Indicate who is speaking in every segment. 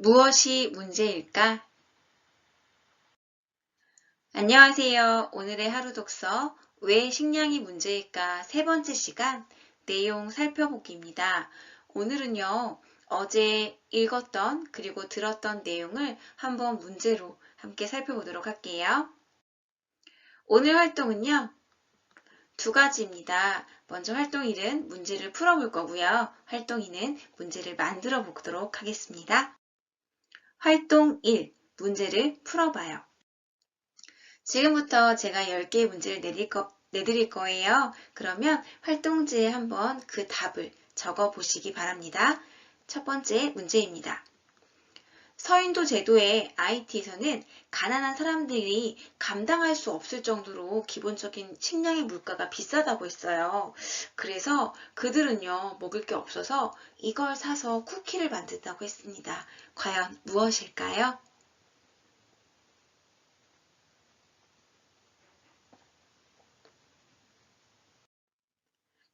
Speaker 1: 무엇이 문제일까? 안녕하세요. 오늘의 하루 독서 왜 식량이 문제일까 세 번째 시간 내용 살펴보기입니다. 오늘은요. 어제 읽었던 그리고 들었던 내용을 한번 문제로 함께 살펴보도록 할게요. 오늘 활동은요. 두 가지입니다. 먼저 활동 1은 문제를 풀어볼 거고요. 활동 2는 문제를 만들어 보도록 하겠습니다. 활동 1. 문제를 풀어봐요. 지금부터 제가 10개의 문제를 내릴 거, 내드릴 거예요. 그러면 활동지에 한번 그 답을 적어 보시기 바랍니다. 첫 번째 문제입니다. 서인도 제도의 IT에서는 가난한 사람들이 감당할 수 없을 정도로 기본적인 식량의 물가가 비싸다고 했어요. 그래서 그들은요, 먹을 게 없어서 이걸 사서 쿠키를 만든다고 했습니다. 과연 무엇일까요?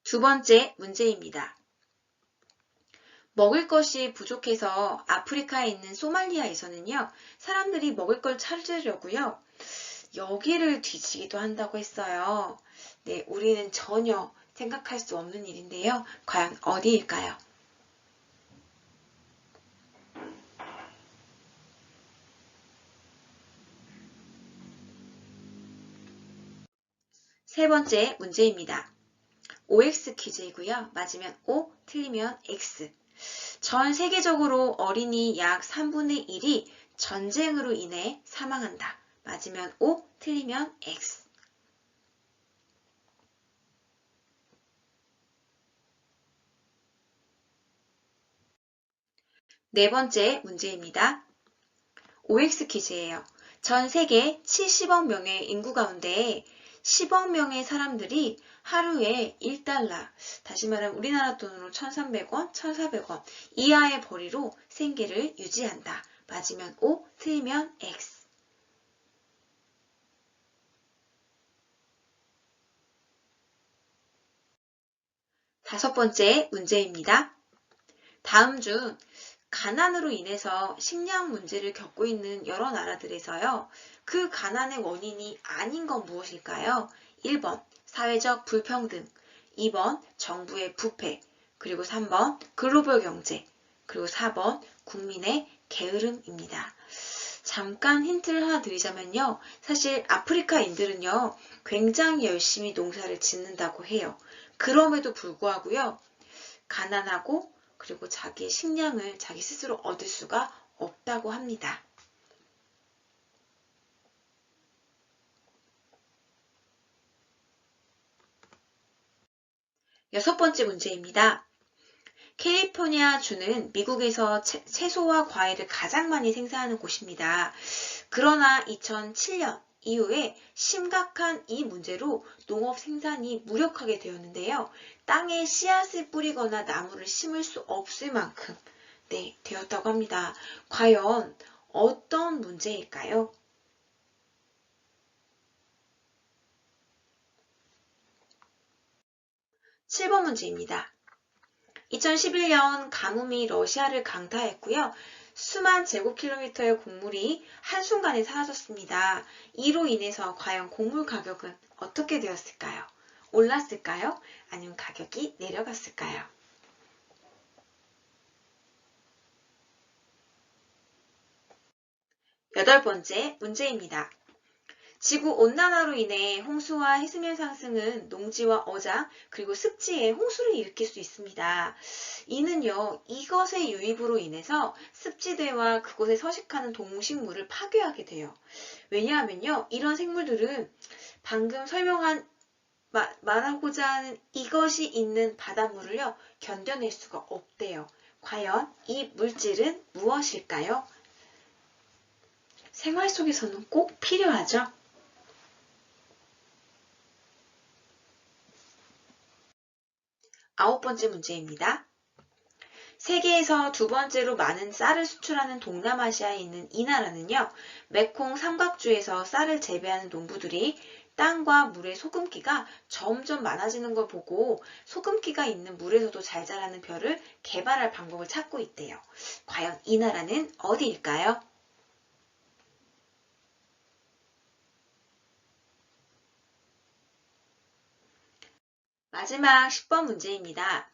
Speaker 1: 두 번째 문제입니다. 먹을 것이 부족해서 아프리카에 있는 소말리아에서는요, 사람들이 먹을 걸 찾으려고요, 여기를 뒤지기도 한다고 했어요. 네, 우리는 전혀 생각할 수 없는 일인데요. 과연 어디일까요? 세 번째 문제입니다. OX 퀴즈이고요. 맞으면 O, 틀리면 X. 전 세계적으로 어린이 약 3분의 1이 전쟁으로 인해 사망한다. 맞으면 O, 틀리면 X. 네 번째 문제입니다. OX 퀴즈예요. 전 세계 70억 명의 인구 가운데 10억 명의 사람들이 하루에 1달러, 다시 말하면 우리나라 돈으로 1,300원, 1,400원 이하의 벌이로 생계를 유지한다. 맞으면 O, 틀리면 X. 다섯 번째 문제입니다. 다음 중 가난으로 인해서 식량 문제를 겪고 있는 여러 나라들에서요. 그 가난의 원인이 아닌 건 무엇일까요? 1번 사회적 불평등, 2번 정부의 부패, 그리고 3번 글로벌 경제, 그리고 4번 국민의 게으름입니다. 잠깐 힌트를 하나 드리자면요. 사실 아프리카인들은요. 굉장히 열심히 농사를 짓는다고 해요. 그럼에도 불구하고요. 가난하고 그리고 자기의 식량을 자기 스스로 얻을 수가 없다고 합니다. 여섯 번째 문제입니다. 캘리포니아 주는 미국에서 채, 채소와 과일을 가장 많이 생산하는 곳입니다. 그러나 2007년 이후에 심각한 이 문제로 농업 생산이 무력하게 되었는데요. 땅에 씨앗을 뿌리거나 나무를 심을 수 없을 만큼 네, 되었다고 합니다. 과연 어떤 문제일까요? 7번 문제입니다. 2011년 가뭄이 러시아를 강타했고요. 수만 제곱킬로미터의 곡물이 한순간에 사라졌습니다. 이로 인해서 과연 곡물 가격은 어떻게 되었을까요? 올랐을까요? 아니면 가격이 내려갔을까요? 여덟 번째 문제입니다. 지구 온난화로 인해 홍수와 해수면 상승은 농지와 어장 그리고 습지에 홍수를 일으킬 수 있습니다. 이는요 이것의 유입으로 인해서 습지대와 그곳에 서식하는 동식물을 파괴하게 돼요. 왜냐하면요 이런 생물들은 방금 설명한 마, 말하고자 하는 이것이 있는 바닷물을요 견뎌낼 수가 없대요. 과연 이 물질은 무엇일까요? 생활 속에서는 꼭 필요하죠. 아홉 번째 문제입니다. 세계에서 두 번째로 많은 쌀을 수출하는 동남아시아에 있는 이 나라는요, 메콩 삼각주에서 쌀을 재배하는 농부들이 땅과 물의 소금기가 점점 많아지는 걸 보고 소금기가 있는 물에서도 잘 자라는 별을 개발할 방법을 찾고 있대요. 과연 이 나라는 어디일까요? 마지막 10번 문제입니다.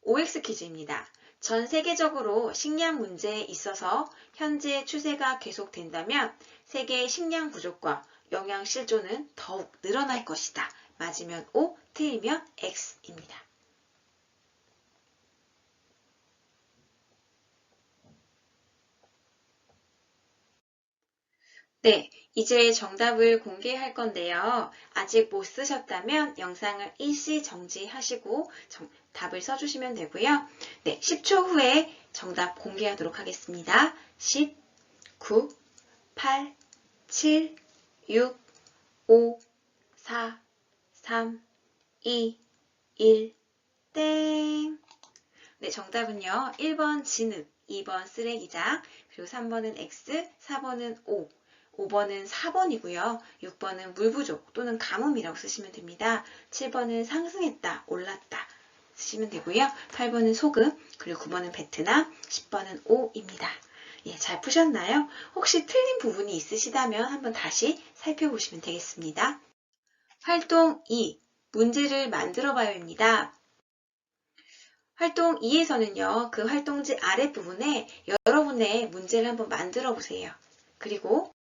Speaker 1: OX 퀴즈입니다. 전 세계적으로 식량 문제에 있어서 현재 추세가 계속된다면 세계의 식량 부족과 영양 실조는 더욱 늘어날 것이다. 맞으면 O, 틀리면 X입니다. 네, 이제 정답을 공개할 건데요. 아직 못 쓰셨다면 영상을 일시 정지하시고 정- 답을 써주시면 되고요. 네, 10초 후에 정답 공개하도록 하겠습니다. 10, 9, 8, 7, 6, 5, 4, 3, 2, 1, 땡. 네, 정답은요. 1번 진흙, 2번 쓰레기장, 그리고 3번은 X, 4번은 O, 5번은 4번이고요. 6번은 물 부족 또는 가뭄이라고 쓰시면 됩니다. 7번은 상승했다, 올랐다 쓰시면 되고요. 8번은 소금, 그리고 9번은 베트남, 10번은 O입니다. 예, 잘 푸셨나요? 혹시 틀린 부분이 있으시다면 한번 다시 살펴보시면 되겠습니다. 활동 2. 문제를 만들어 봐요입니다. 활동 2에서는요, 그 활동지 아랫부분에 여러분의 문제를 한번 만들어 보세요. 그리고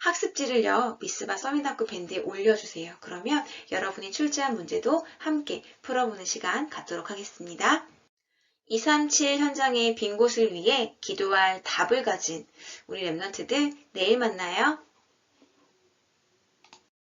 Speaker 1: 학습지를요, 미스바 서밋학교 밴드에 올려주세요. 그러면 여러분이 출제한 문제도 함께 풀어보는 시간 갖도록 하겠습니다. 237 현장의 빈 곳을 위해 기도할 답을 가진 우리 랩런트들 내일 만나요.